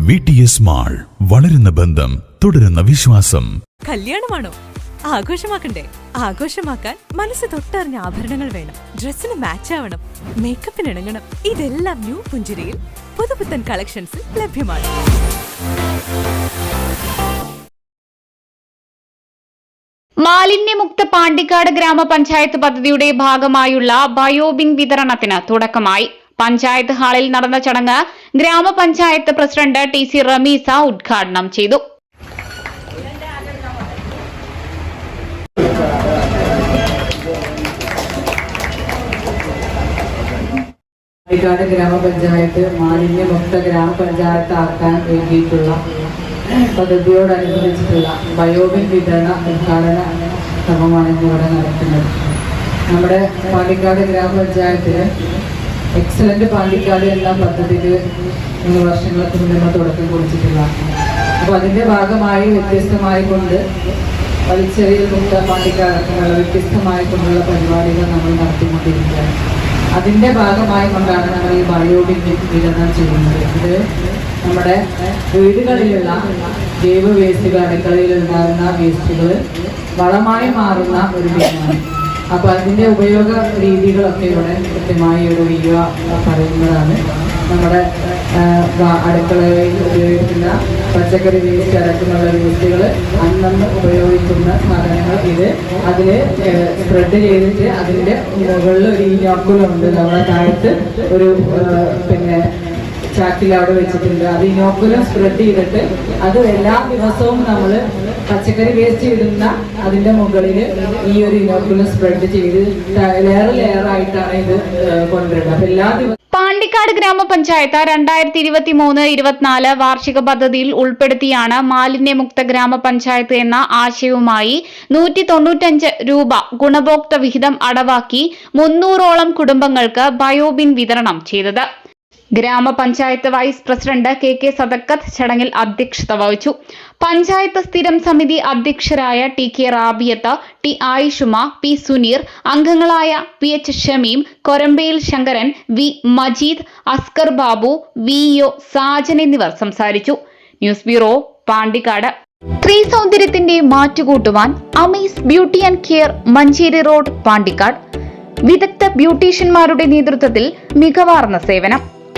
V T S mall വളരുന്ന ബന്ധം തുടരുന്ന വിശ്വാസം. കല്യാണമാണോ? ആഘോഷമാക്കണ്ടേ? ആഘോഷമാക്കാൻ മനസ്സ് തൊട്ടറിഞ്ഞ ആഭരണങ്ങൾ വേണം. ഡ്രസ്സിന് മാച്ച് ആവണം. മേക്കപ്പിന് ഇണങ്ങണം. ഇതെല്ലാം ന്യൂ പുഞ്ചിരിയിൽ പുതുപുത്തൻ കളക്ഷൻസിൽ ലഭ്യമാണ്. മാലിന്യമുക്ത പാണ്ടിക്കാട് ഗ്രാമപഞ്ചായത്ത് പദ്ധതിയുടെ ഭാഗമായുള്ള ബയോബിൻ വിതരണത്തിന് തുടക്കമായി. പഞ്ചായത്ത് ഹാളിൽ നടന്ന ചടങ്ങ് ഗ്രാമപഞ്ചായത്ത് പ്രസിഡന്റ് ടി സി റമീസ ഉദ്ഘാടനം ചെയ്തു. പാലക്കാട് ഗ്രാമപഞ്ചായത്ത് മാലിന്യമുക്ത ഗ്രാമപഞ്ചായത്ത് ആക്കാൻ വേണ്ടിയിട്ടുള്ള പദ്ധതിയോടനുബന്ധിച്ചിട്ടുള്ള ബയോബിൻ വിതരണ ഉദ്ഘാടന ശ്രമമാണ് ഇന്നിവിടെ നടക്കുന്നത്. നമ്മുടെ പാലക്കാട് ഗ്രാമപഞ്ചായത്തിന് എക്സലന്റ് പാണ്ടിക്കാട് എന്ന പദ്ധതിക്ക് മൂന്ന് വർഷങ്ങൾക്ക് മുന്നേ തുടക്കം കുറിച്ചിട്ടുള്ള അപ്പോൾ അതിന്റെ ഭാഗമായി വ്യത്യസ്തമായി കൊണ്ട് വലിച്ചെറിയൽ മുക്ത പാണ്ടിക്കാടക്കമുള്ള വ്യത്യസ്തമായി കൊണ്ടുള്ള പരിപാടികൾ നമ്മൾ നടത്തിക്കൊണ്ടിരിക്കുകയാണ്. അതിന്റെ ഭാഗമായി കൊണ്ടാണ് നമ്മൾ ഈ ബയോബിൻ വിതരണം ചെയ്യുന്നത്. ഇത് നമ്മുടെ വീടുകളിലുള്ള ജൈവ വേസ്റ്റുകൾ അടുക്കളയിൽ ഉണ്ടാകുന്ന വേസ്റ്റുകൾ വളമായി മാറുന്ന ഒരു ബിന്നാണ് അപ്പൊ അതിന്റെ ഉപയോഗ രീതികളൊക്കെ ഇവിടെ കൃത്യമായി ഒരു വീഡിയോ പറയുന്നതാണ്. നമ്മുടെ അടുക്കളയിൽ ഉപയോഗിക്കുന്ന പച്ചക്കറി വേസ്റ്റ് അടക്കമുള്ള വേസ്റ്റുകൾ അന്നന്ന് ഉപയോഗിക്കുന്ന സാധനങ്ങൾ ഇത്. അതിൽ സ്പ്രെഡ് ചെയ്തിട്ട് അതിന്റെ മുകളിൽ ഒരു ഇനോക്കുലുണ്ട് നമ്മുടെ താഴത്ത് ഒരു പിന്നെ ചാക്കിൽ അവിടെ വെച്ചിട്ടുണ്ട്. അത് ഇനോക്കുലം സ്പ്രെഡ് ചെയ്തിട്ട് അത് എല്ലാ ദിവസവും നമ്മൾ പച്ചക്കറി വേസ്റ്റ് ഇടുന്ന അതിന്റെ മുകളിൽ ഈ ഒരു ഇനോക്കുലം സ്പ്രെഡ് ചെയ്ത് ലെയർ ലെയർ ആയിട്ടാണ് ഇത് കൊണ്ടുവരുന്നത്. അപ്പൊ എല്ലാ ദിവസവും പാണ്ടിക്കാട് ഗ്രാമപഞ്ചായത്ത് രണ്ടായിരത്തി ഇരുപത്തി മൂന്ന് ഇരുപത്തിനാല് വാർഷിക പദ്ധതിയിൽ ഉൾപ്പെടുത്തിയാണ് മാലിന്യമുക്ത ഗ്രാമപഞ്ചായത്ത് എന്ന ആശയവുമായി നൂറ്റി തൊണ്ണൂറ്റഞ്ച് രൂപ ഗുണഭോക്തൃ വിഹിതം അടവാക്കി മുന്നൂറോളം കുടുംബങ്ങൾക്ക് ബയോബിൻ വിതരണം ചെയ്തത്. ഗ്രാമപഞ്ചായത്ത് vice president K K Sadakkath ചടങ്ങിൽ അധ്യക്ഷത വഹിച്ചു. പഞ്ചായത്ത് സ്ഥിരം സമിതി അധ്യക്ഷരായ T K Rabiyath T Ayishuma P Suneer അംഗങ്ങളായ P H Shameem Korambayil Sankaran V Majeed Askar Babu V O Sajan എന്നിവർ സംസാരിച്ചു. News bureau Pandikkad. സ്ത്രീ സൗന്ദര്യത്തിന്റെ മാറ്റുകൂട്ടുവാൻ Amees beauty and care Manjeri road Pandikkad. വിദഗ്ധ ബ്യൂട്ടീഷ്യന്മാരുടെ നേതൃത്വത്തിൽ മികവാർന്ന സേവനം.